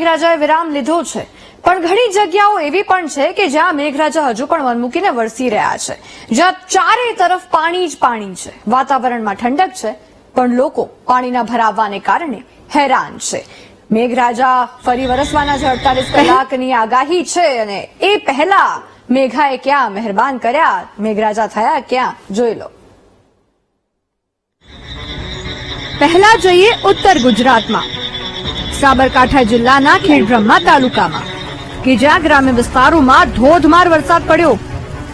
મેઘરાજાએ વિરામ લીધો છે. પણ ઘણી જગ્યાઓ એવી પણ છે કે જ્યાં મેઘરાજા હજુ પણ મનમૂકીને વરસી રહ્યા છે. જ્યાં ચારે તરફ પાણી જ પાણી છે. વાતાવરણમાં ઠંડક છે, પણ લોકો પાણીના ભરાવાને કારણે હેરાન છે. મેઘરાજા ફરી વરસવાના છે અડતાલીસ કલાકની આગાહી છે અને એ પહેલા મેઘાએ ક્યાં મહેરબાન કર્યા, મેઘરાજા થયા ક્યાં, જોઈ લો. પહેલા જઈએ ઉત્તર ગુજરાતમાં. સાબરકાંઠા જિલ્લાના ખેડબ્રહ્મા તાલુકામાં. કે જ્યાં ગ્રામ્ય વિસ્તારોમાં ધોધમાર વરસાદ પડ્યો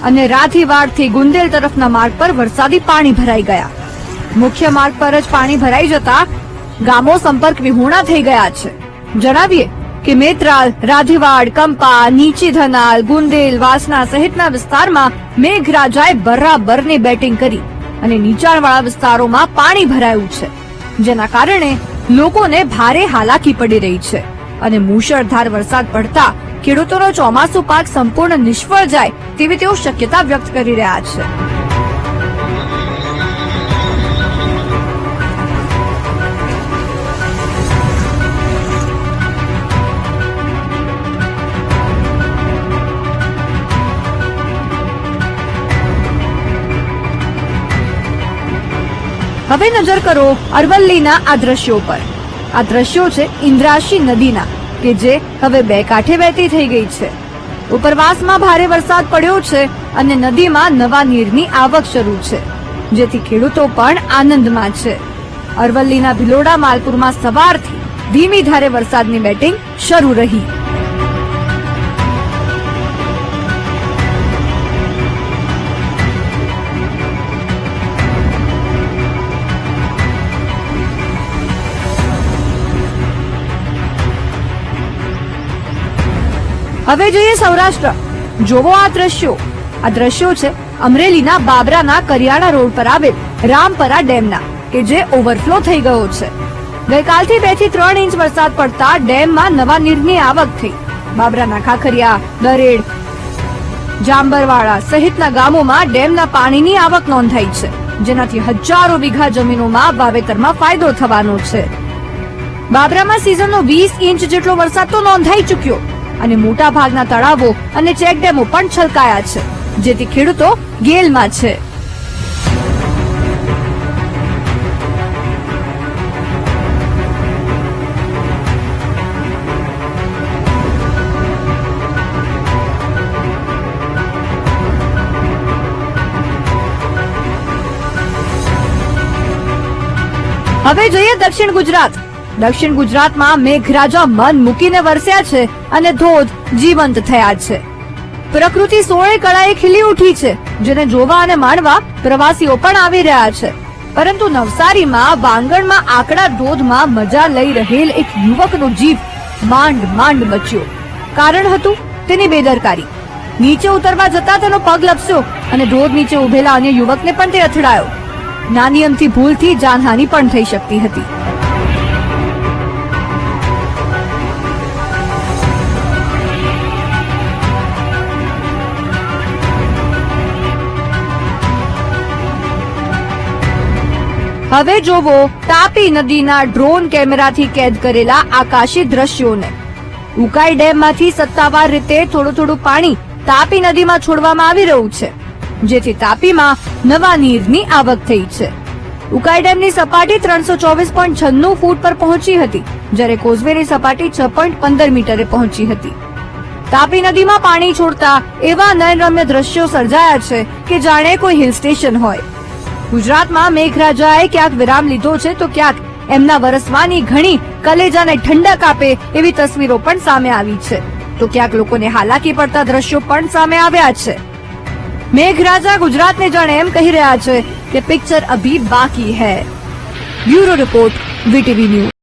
અને રાધીવાડથી ગુંદેલ તરફના માર્ગ પર વરસાદી પાણી ભરાઈ ગયા. મુખ્ય માર્ગ પર જ પાણી ભરાઈ જતા ગામો સંપર્ક વિહોણા થઈ ગયા છે. જણાવીએ કે મેત્રાલ, રાધીવાડ, કંપા, નીચી ધનાલ, ગુંદેલ વાસના સહિતના વિસ્તારમાં મેઘરાજાએ બરાબરની બેટિંગ કરી અને નીચાણવાળા વિસ્તારોમાં પાણી ભરાયું છે. જેના કારણે લોકોને ભારે હાલાકી પડી રહી છે અને મુશળધાર વરસાદ પડતા ખેડૂતોનો ચોમાસુ પાક સંપૂર્ણ નિષ્ફળ જાય તેવી તેઓ શક્યતા વ્યક્ત કરી રહ્યા છે. હવે નજર કરો અરવલ્લીના આ દ્રશ્યો પર. આ દ્રશ્યો છે ઇન્દ્રાશી નદીના, કે જે હવે બે કાંઠે વહેતી થઈ ગઈ છે. ઉપરવાસમાં ભારે વરસાદ પડ્યો છે અને નદીમાં નવા નીરની આવક શરૂ છે, જેથી ખેડૂતો પણ આનંદમાં છે. અરવલ્લીના ભિલોડા માલપુરમાં સવારથી ધીમી ધારે વરસાદની બેટિંગ શરૂ રહી. હવે જોઈએ સૌરાષ્ટ્ર. જોવો આ દ્રશ્યો. આ દ્રશ્યો છે અમરેલીના બાબરાના કરિયાણા રોડ પર આવેલ રામપરા ડેમના, કે જે ઓવરફ્લો થઈ ગયો છે. ગઈકાલથી બેથી ત્રણ ઇંચ વરસાદ પડતા ડેમમાં નવા નીરની આવક થઈ. બાબરાના ખાખરિયા, દરેડ જાંબરવાડા સહિતના ગામોમાં ડેમના પાણીની આવક નોંધાઈ છે, જેનાથી હજારો વીઘા જમીનોમાં વાવેતરમાં ફાયદો થવાનો છે. બાબરામાં સિઝનનો વીસ ઇંચ જેટલો વરસાદ તો નોંધાઈ ચૂક્યો. અને મોટા ભાગના તળાવો અને ચેકડેમો પણ છલકાયા છે, જેથી ખેડૂતો ગેલમાં છે. હવે જોઈએ દક્ષિણ ગુજરાત. દક્ષિણ ગુજરાતમાં મેઘરાજા મન મૂકીને વરસ્યા છે અને ધોધ જીવંત થયા છે. પ્રકૃતિ સોળે કળાએ ખીલી ઉઠી છે, જેને જોવા અને માણવા પ્રવાસીઓ પણ આવી રહ્યા છે. પરંતુ નવસારીમાં વાંગણમાં આકડા ધોધમાં મજા લઈ રહેલ એક યુવકનો જીવ માંડ માંડ બચ્યો કારણ હતું તેની બેદરકારી. નીચે ઉતરવા જતા તેનો પગ લપસ્યો અને ધોધ નીચે ઉભેલા અન્ય યુવકને પણ તે અથડાયો. નાની અમથી ભૂલથી જાનહાનિ પણ થઈ શકતી હતી. હવે જોવો, તાપી નદીના ડ્રોન કેમેરાથી કેદ કરેલા આકાશી દ્રશ્યોને. ઉકાઈ ડેમમાંથી સત્તાવાર રીતે થોડું થોડું પાણી તાપી નદીમાં છોડવામાં આવી રહ્યું છે, જેથી તાપીમાં નવા નીરની આવક થઈ છે. ઉકાઈ ડેમની સપાટી ત્રણસો ચોવીસ પોઈન્ટ છન્નું ફૂટ પર પહોંચી હતી, જ્યારે કોઝવેની સપાટી છ પોઈન્ટ પંદર મીટરે પહોંચી હતી. તાપી નદીમાં પાણી છોડતા એવા નયનરમ્ય દ્રશ્યો સર્જાયા છે કે જાણે કોઈ હિલ સ્ટેશન હોય. ગુજરાતમાં મેઘરાજાએ ક્યાંક વિરામ લીધો છે તો ક્યાંક એમના વરસવાની ઘણી કલેજાને ઠંડક આપે એવી તસવીરો પણ સામે આવી છે. તો ક્યાંક લોકોને હાલાકી પડતા દ્રશ્યો પણ સામે આવ્યા છે. મેઘરાજા ગુજરાતને જાણે એમ કહી રહ્યા છે કે પિક્ચર અભી બાકી હૈ. Bureau report, VTV news.